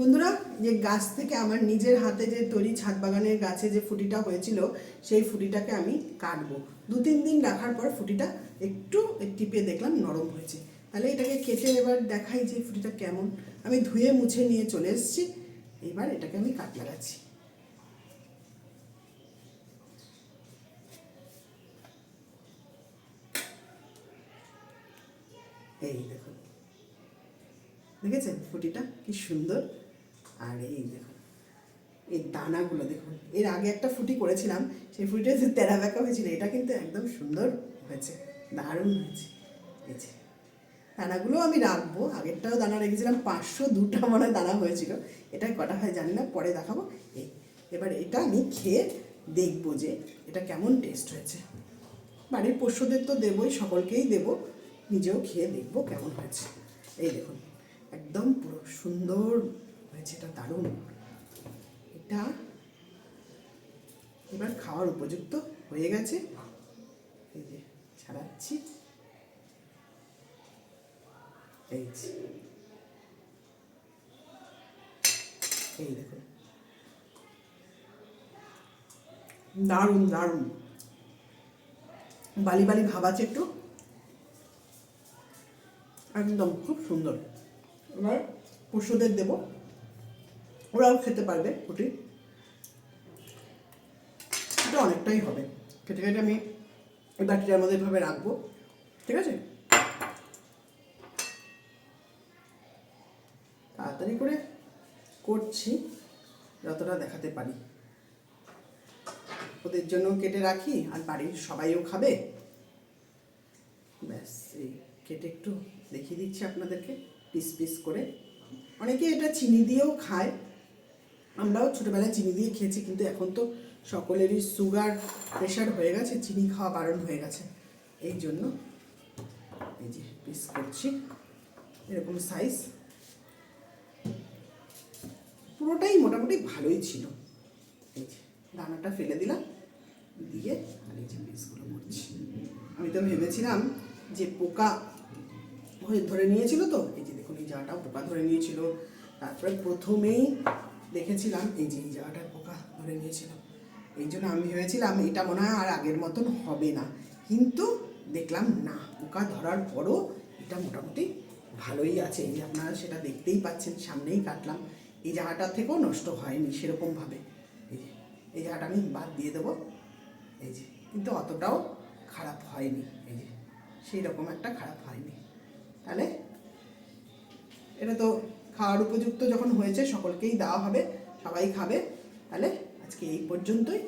বন্ধুরা, যে গাছ থেকে আমার নিজের হাতে যে তৈরি ছাদ বাগানের গাছে যে ফুটিটা হয়েছিল, সেই ফুটিটাকে আমি কাটবো। দু তিন দিন রাখার পর ফুটিটা একটু টিপে দেখলাম নরম হয়েছে। তাহলে এটাকে কেটে এবার দেখাই যে ফুটিটা কেমন। আমি ধুয়ে মুছে নিয়ে চলে এসেছি, এবার এটাকে আমি কাট লাগাচ্ছি। এই দেখুন। দেখেছেন ফুটিটা কি সুন্দর? আর এই দেখুন এই দানাগুলো দেখুন। এর আগে একটা ফুটি করেছিলাম, সেই ফুটিটা যে তেরা বেঁকা হয়েছিল, এটা কিন্তু একদম সুন্দর হয়েছে, দারুণ হয়েছে। এই যে দানাগুলো আমি রাখব, আগেরটাও দানা রেখেছিলাম, পাঁচশো দুটা মনে দানা হয়েছিল, এটা কটা হয় জানি না, পরে দেখাবো। এই, এবার এটা আমি খেয়ে দেখব যে এটা কেমন টেস্ট হয়েছে। বাড়ির পোষ্যদের তো দেবই, সকলকেই দেবো, নিজেও খেয়ে দেখব কেমন হয়েছে। এই দেখুন, একদম পুরো সুন্দর এটা দারুণ। এটা এবার খাওয়ার উপযুক্ত হয়ে গেছে। এই যে ছাড়াচ্ছি। এই যে। এই দেখুন। দারুণ দারুণ। বালি বালি ভাব আছে একটু। একদম খুব সুন্দর। এবার পশুদের দেব। ওরাও খেতে পারবে ফুটি এটা অনেকটাই হবে। কেটে কেটে আমি এই বাটিটার মধ্যে এভাবে রাখব। ঠিক আছে? তাড়াতাড়ি করে করছি, যতটা দেখাতে পারি। ওদের জন্য কেটে রাখি, আর বাড়ির সবাইও খাবে। ব্যাস, এই কেটে একটু দেখিয়ে দিচ্ছি আপনাদেরকে, পিস পিস করে। অনেকে এটা চিনি দিয়েও খায়। আমরাও ছোটোবেলায় চিনি দিয়ে খেয়েছি, কিন্তু এখন তো সকলেরই সুগার প্রেশার হয়ে গেছে, চিনি খাওয়া বারণ হয়ে গেছে। এই জন্য এই যে পিস করছি, এরকম সাইজ পুরোটাই মোটামুটি ভালোই ছিল। এই যে দানাটা ফেলে দিলাম, দিয়ে আর এই যে পিসগুলো করছি। আমি তো ভেবেছিলাম যে পোকা হয়ে ধরে নিয়েছিল তো, এই যে দেখুন এই জায়গাটাও পোকা ধরে নিয়েছিল। তারপরে প্রথমেই দেখেছিলাম, এই যে এই জায়গাটায় পোকা ধরে নিয়েছিল। এই জন্য আমি ভেবেছিলাম, এটা মনে হয় আর আগের মতন হবে না। কিন্তু দেখলাম, না পোকা ধরার পরও এটা মোটামুটি ভালোই আছে। এই যে আপনারা সেটা দেখতেই পাচ্ছেন, সামনেই কাটলাম। এই জায়গাটা থেকেও নষ্ট হয়নি সেরকমভাবে। এই যে, এই জায়গাটা আমি বাদ দিয়ে দেবো। এই যে, কিন্তু অতটাও খারাপ হয়নি। এই যে সেই রকম একটা খারাপ হয়নি। তাহলে, এটা তো খাওয়ার উপযুক্ত যখন হয়েছে সকলকেই দেওয়া হবে সবাই খাবে। তাহলে আজকে এই পর্যন্তই।